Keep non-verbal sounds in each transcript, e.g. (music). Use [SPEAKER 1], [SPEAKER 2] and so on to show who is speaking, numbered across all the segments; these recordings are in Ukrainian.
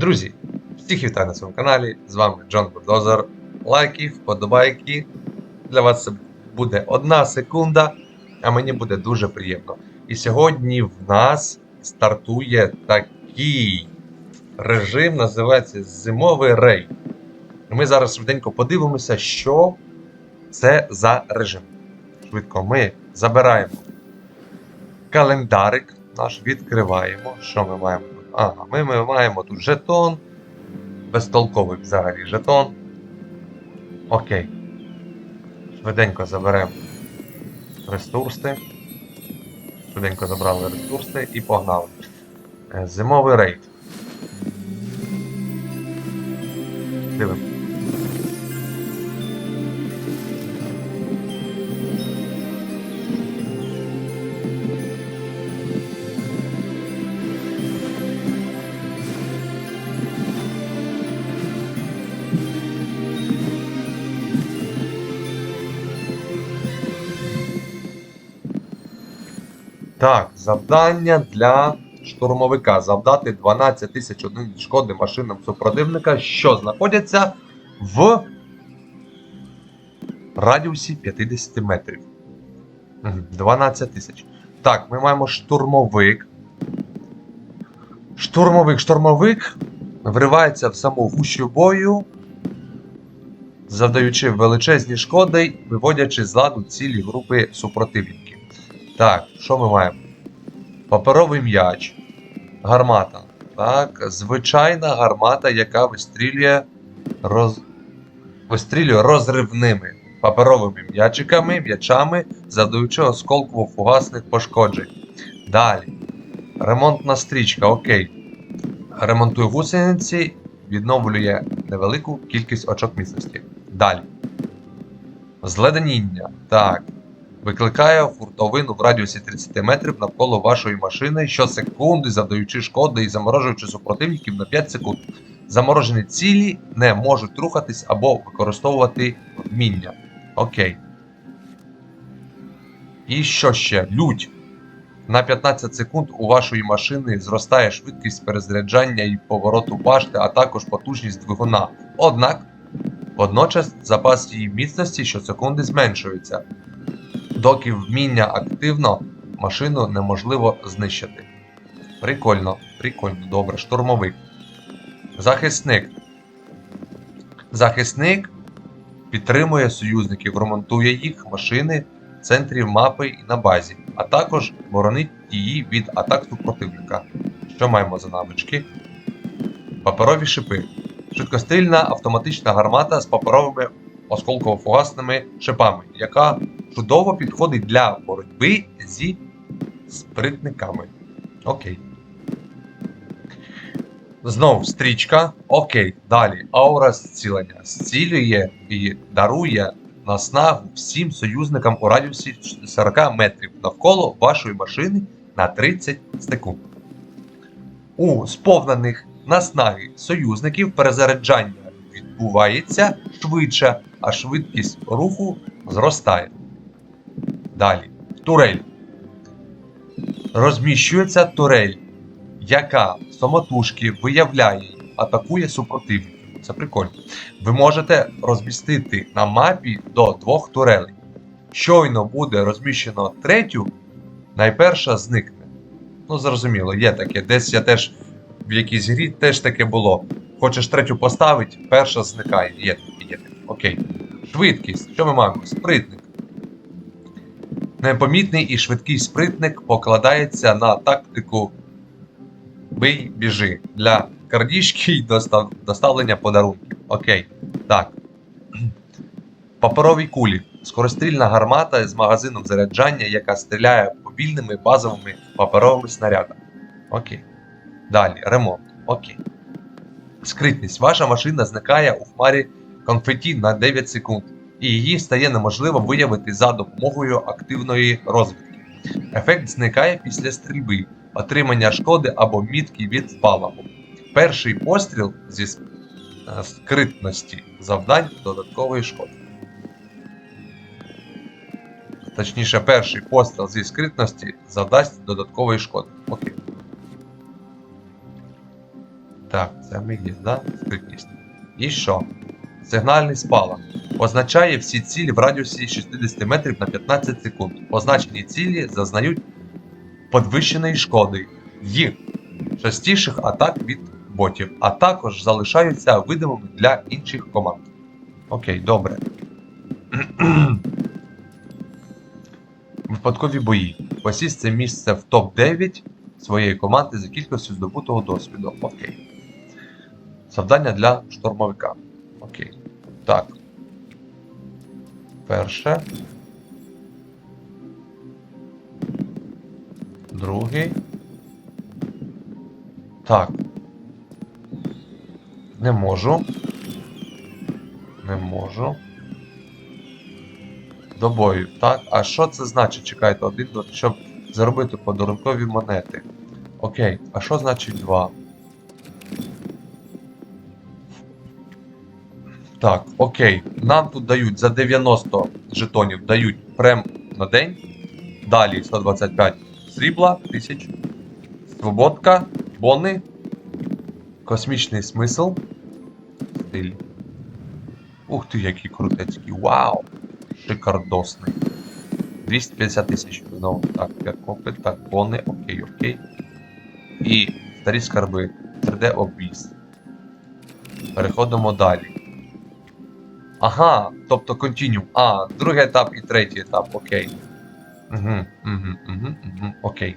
[SPEAKER 1] Друзі, всіх вітаю на своєму каналі. З вами Джон Бульдозер. Лайки, вподобайки. Для вас це буде одна секунда, а мені буде дуже приємно. І сьогодні в нас стартує такий режим, називається Зимовий рейд. Ми зараз швиденько подивимося, що це за режим. Швидко ми забираємо календарик наш, відкриваємо. Що ми маємо? Ага, ми, ми маємо тут жетон. Безтолковий взагалі жетон. Окей. Швиденько заберемо ресурси. Швиденько забрали ресурси і погнали. Е, Зимовий рейд. Дивимо. Так, завдання для штурмовика. Завдати 12 тисяч одиниць шкоди машинам супротивника, що знаходяться в радіусі 50 метрів. 12 тисяч. Так, ми маємо штурмовик. Штурмовик, штурмовик вривається в саму гущу бою, завдаючи величезні шкоди, виводячи з ладу цілі групи супротивників. Так, що ми маємо? Паперовий м'яч, гармата. Так, звичайна гармата, яка вистрілює, роз... вистрілює розривними паперовими м'ячиками, м'ячами, завдаючи осколково-фугасних пошкоджень. Далі. Ремонтна стрічка, окей. Ремонтує гусениці, відновлює невелику кількість очок міцності. Далі. Зледеніння. Так. Викликає фуртовину в радіусі 30 метрів навколо вашої машини щосекунди, завдаючи шкоди і заморожуючи супротивників на 5 секунд. Заморожені цілі не можуть рухатись або використовувати вміння. Окей. І що ще? Лють. На 15 секунд у вашої машини зростає швидкість перезаряджання і повороту башти, а також потужність двигуна. Однак, водночас запас її міцності щосекунди зменшується доки вміння активно, машину неможливо знищити. Прикольно, прикольно, добре, штурмовик. Захисник. Захисник підтримує союзників, ремонтує їх машини в центрі мапи і на базі, а також боронить її від атак супротивника. Що маємо за навички? Паперові шипи. Швидкострільна автоматична гармата з паперовими осколково-фугасними шипами, яка чудово підходить для боротьби зі спритниками. Окей. Знову стрічка. Окей. Далі. Аура зцілення. Зцілює і дарує наснагу всім союзникам у радіусі 40 метрів навколо вашої машини на 30 секунд. У сповнених наснаги союзників перезаряджання відбувається швидше, а швидкість руху зростає. Далі. Турель. Розміщується турель, яка самотужки виявляє і атакує супротивників. Це прикольно. Ви можете розмістити на мапі до двох турелей. Щойно буде розміщено третю, найперша зникне. Ну, зрозуміло, є таке. Десь я теж в якійсь грі теж таке було. Хочеш третю поставити, перша зникає. Є таке, є таке. Окей. Швидкість. Що ми маємо? Спритник. Непомітний і швидкий спритник покладається на тактику бий біжи для крадіжки і достав... доставлення подарунків. Окей. Так. Паперові кулі. Скорострільна гармата з магазином заряджання, яка стріляє повільними базовими паперовими снарядами. Окей. Далі. Ремонт. Окей. Скритність. Ваша машина зникає у хмарі конфеті на 9 секунд і її стає неможливо виявити за допомогою активної розвідки. Ефект зникає після стрільби, отримання шкоди або мітки від спалаху. Перший постріл зі е, скритності завдань додаткової шкоди. Точніше, перший постріл зі скритності завдасть додаткової шкоди. Окей. Так, це ми є, да? Скритність. І що? Сигнальний спалах. Означає всі цілі в радіусі 60 метрів на 15 секунд. Позначені цілі зазнають підвищеної шкоди й частіших атак від ботів, а також залишаються видимими для інших команд. Окей, добре. Випадкові бої. Посість це місце в топ-9 своєї команди за кількістю здобутого досвіду. Окей. Завдання для штурмовика. Так. Перше. Другий. Так. Не можу. Не можу. До бою. Так. А що це значить? Чекайте, один, щоб заробити подарункові монети. Окей. А що значить два? Так, окей. Нам тут дають за 90 жетонів дають прем на день. Далі 125 срібла, 1000. Свободка, бони. Космічний смисл. Стиль. Ух ти, який крутецький. Вау! Шикардосний. 250 тисяч знову. Так, 5 копит, так, бони, окей, окей. І старі скарби. 3D обвіз. Переходимо далі. Ага, тобто континю. А, другий етап і третій етап, окей. Угу, угу, угу, угу, окей.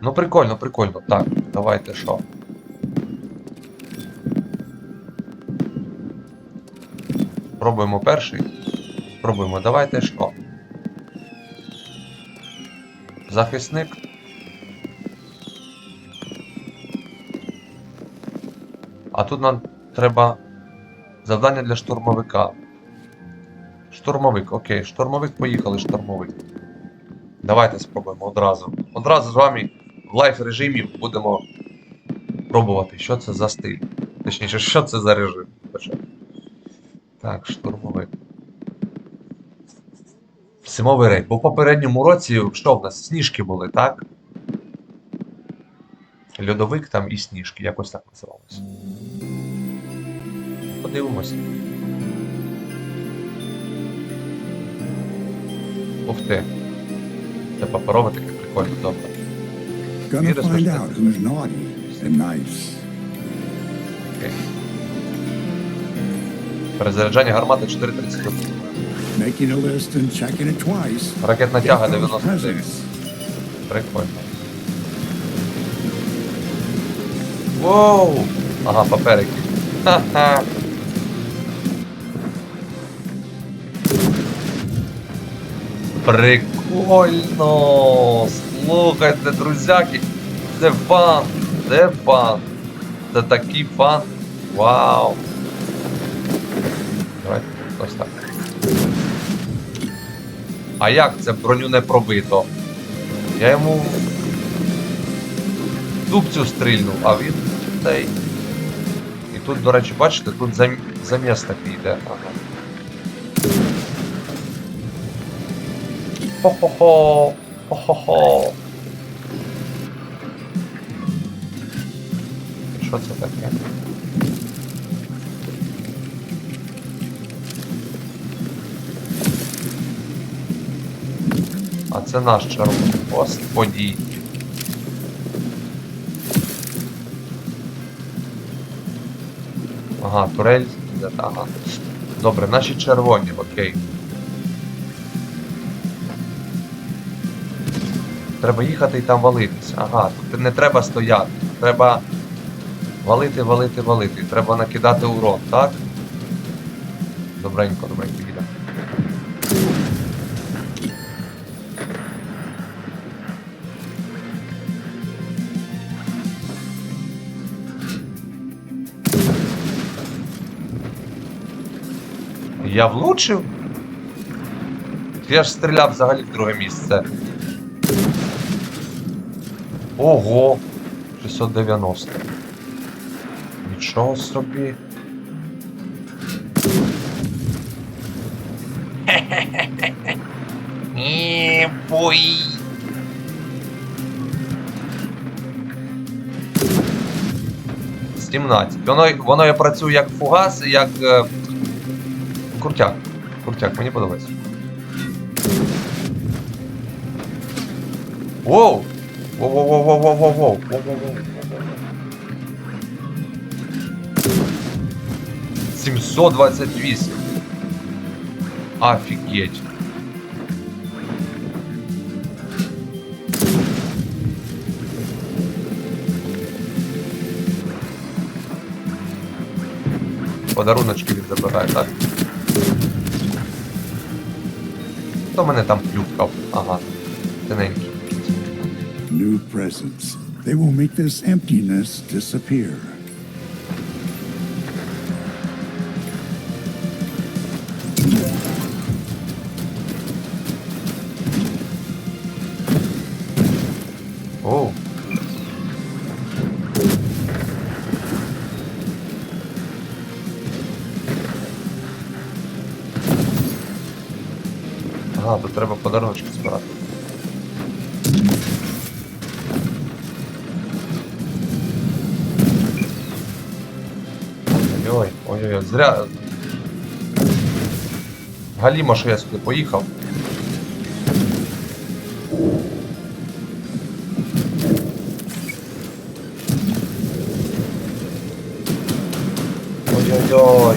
[SPEAKER 1] Ну прикольно, прикольно. Так, давайте що. Пробуємо перший. Пробуємо, давайте що. Захисник. А тут нам треба завдання для штурмовика. Штурмовик, окей, штурмовик, поїхали, штурмовик. Давайте спробуємо одразу. Одразу з вами в лайф режимі будемо пробувати, що це за стиль. Точніше, що це за режим. Так, штурмовик. Зимовий рейд. Бо в попередньому році що в нас? Сніжки були, так? Льодовик там і сніжки, якось так називалося. Подивимось. Ух ти. Це паперове таке прикольне, добре.
[SPEAKER 2] And nice.
[SPEAKER 1] Окей. Перезаряджання гармати 4.31.
[SPEAKER 2] Making a list and checking it twice.
[SPEAKER 1] Ракетна тяга
[SPEAKER 2] those
[SPEAKER 1] 99. Прикольно. Воу! Ага, паперики. Ха-ха. Прикольно! Слухайте, друзяки! Це фан! Це фан! Це такий фан! Вау! Давайте ось так. А як це броню не пробито? Я йому дубцю стрільнув, а він цей. І тут, до речі, бачите, тут зам... заміс такий йде. Ага. Хо-хо-хо! Хо-хо-хо! Що це таке? А це наш червоний. Господі. Ага, турель. Ага. Добре, наші червоні, окей. Треба їхати і там валитися. Ага, тут не треба стояти. Треба валити, валити, валити. Треба накидати урон, так? Добренько, добренько їдемо. Я влучив? Я ж стріляв взагалі в друге місце. Ого! 690. Нічого собі. (laughs) Ні, бой. 17. Воно, воно і працює як фугас, як е, крутяк. Крутяк, мені подобається. Воу! Воу-воу-воу-воу-воу-воу-воу. Воу-воу-воу. 728. Офігеть. Подаруночки він забирає, так? Хто мене там плюхкав? Ага. Тиненький.
[SPEAKER 2] New presents. They will make this emptiness disappear.
[SPEAKER 1] Оу. Ага, тут треба подаруночки збирати. Ой, ой-ой, зря. Галімо, що я сюди поїхав. Ой-ой-ой.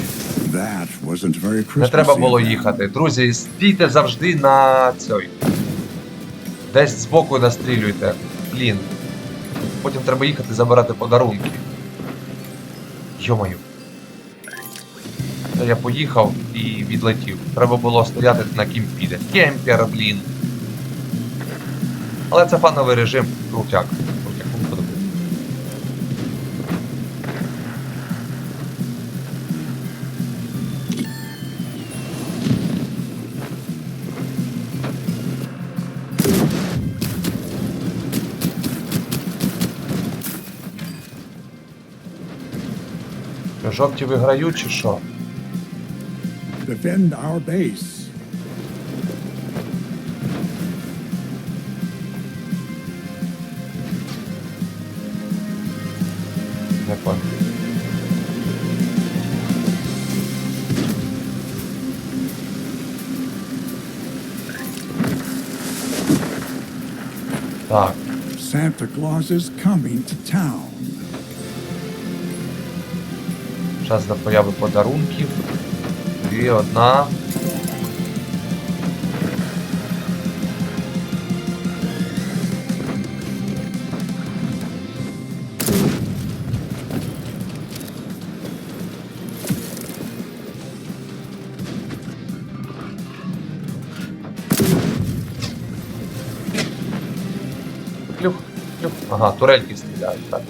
[SPEAKER 1] Не треба було їхати. Друзі, стійте завжди на цій. Десь збоку настрілюйте. Блін. Потім треба їхати забирати подарунки. Йомаю. Я поїхав і відлетів. Треба було стояти на кімпіде. Кемпер, блін. Але це фановий режим. Крутяк. Крутяк, мені подобається. Жовті виграють чи що?
[SPEAKER 2] defend our base.
[SPEAKER 1] Have fun. Tak.
[SPEAKER 2] Santa Claus is coming to town.
[SPEAKER 1] Czas na pojawy podarunki. Дві, одна. Плюх, плюх. Ага, турельки стріляють, так.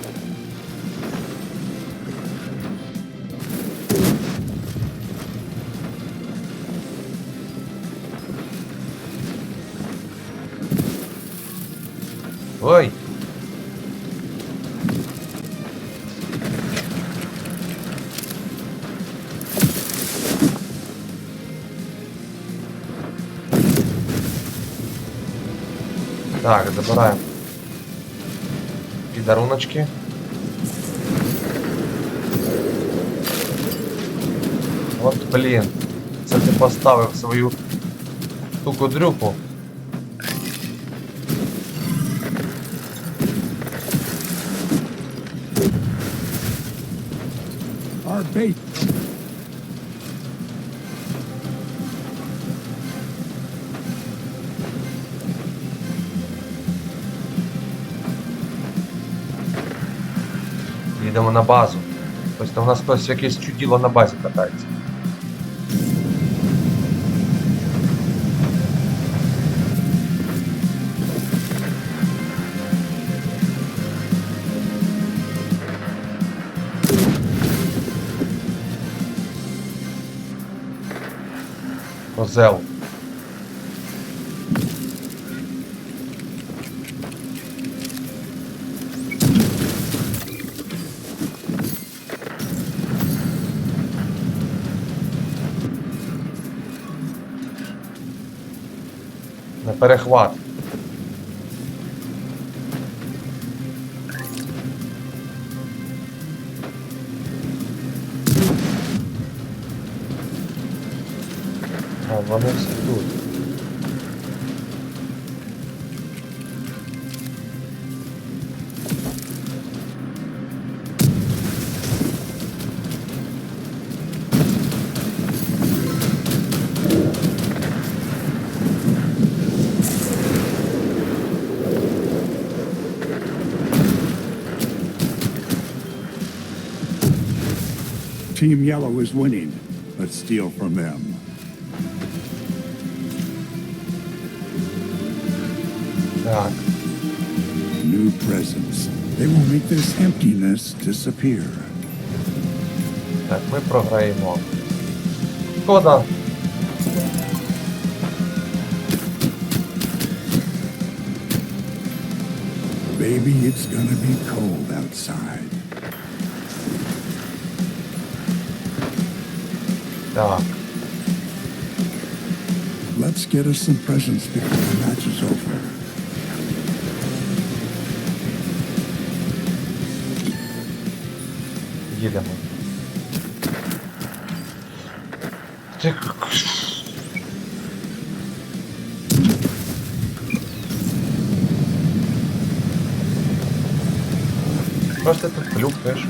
[SPEAKER 1] Ой. Так, забираємо. Підаруночки. От, блін. Це ти поставив свою штуку дрюку.
[SPEAKER 2] Our.
[SPEAKER 1] Їдемо на базу. Тобто у нас хтось якесь чуділо на базі катається. Козел. На перехват. А, вони всі тут.
[SPEAKER 2] Team Yellow is winning. Let's steal from them.
[SPEAKER 1] Так.
[SPEAKER 2] New presents. They will make this emptiness disappear.
[SPEAKER 1] Так, ми програємо. Шкода.
[SPEAKER 2] Baby, it's gonna be cold outside.
[SPEAKER 1] Так.
[SPEAKER 2] Let's get us some presents before the match is over.
[SPEAKER 1] Їдемо. Ж ти тут плюкаєш?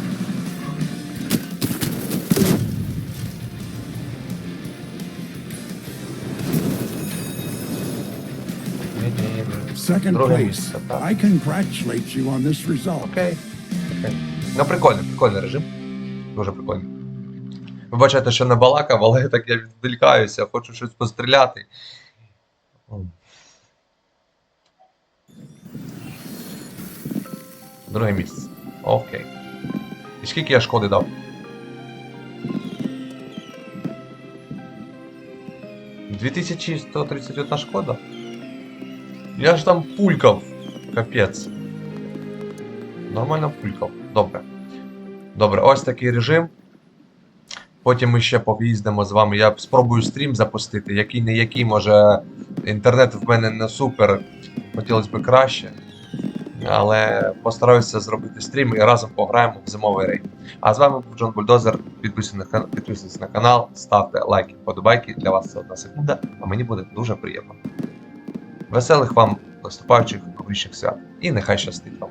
[SPEAKER 2] Second place. I congratulate you on this result.
[SPEAKER 1] Окей. Окей. Ну, прикольний, прикольний режим. Дуже прикольний. Ви бачите, що не балакав, але так я відволікаюся, хочу щось постріляти. Друге місце. Окей. І скільки я шкоди дав? Дві 2131 шкода? Я ж там пулькав. Капець. Нормально пулькав. Добре. Добре, ось такий режим. Потім ми ще поїздимо з вами. Я спробую стрім запустити, який не який, може інтернет в мене не супер, хотілося б краще. Але постараюся зробити стрім і разом пограємо в зимовий рейд. А з вами був Джон Бульдозер. Підписуйтесь на, на канал, ставте лайки, вподобайки. Для вас це одна секунда, а мені буде дуже приємно. Веселих вам наступаючих новорічних свят. І нехай щастить вам.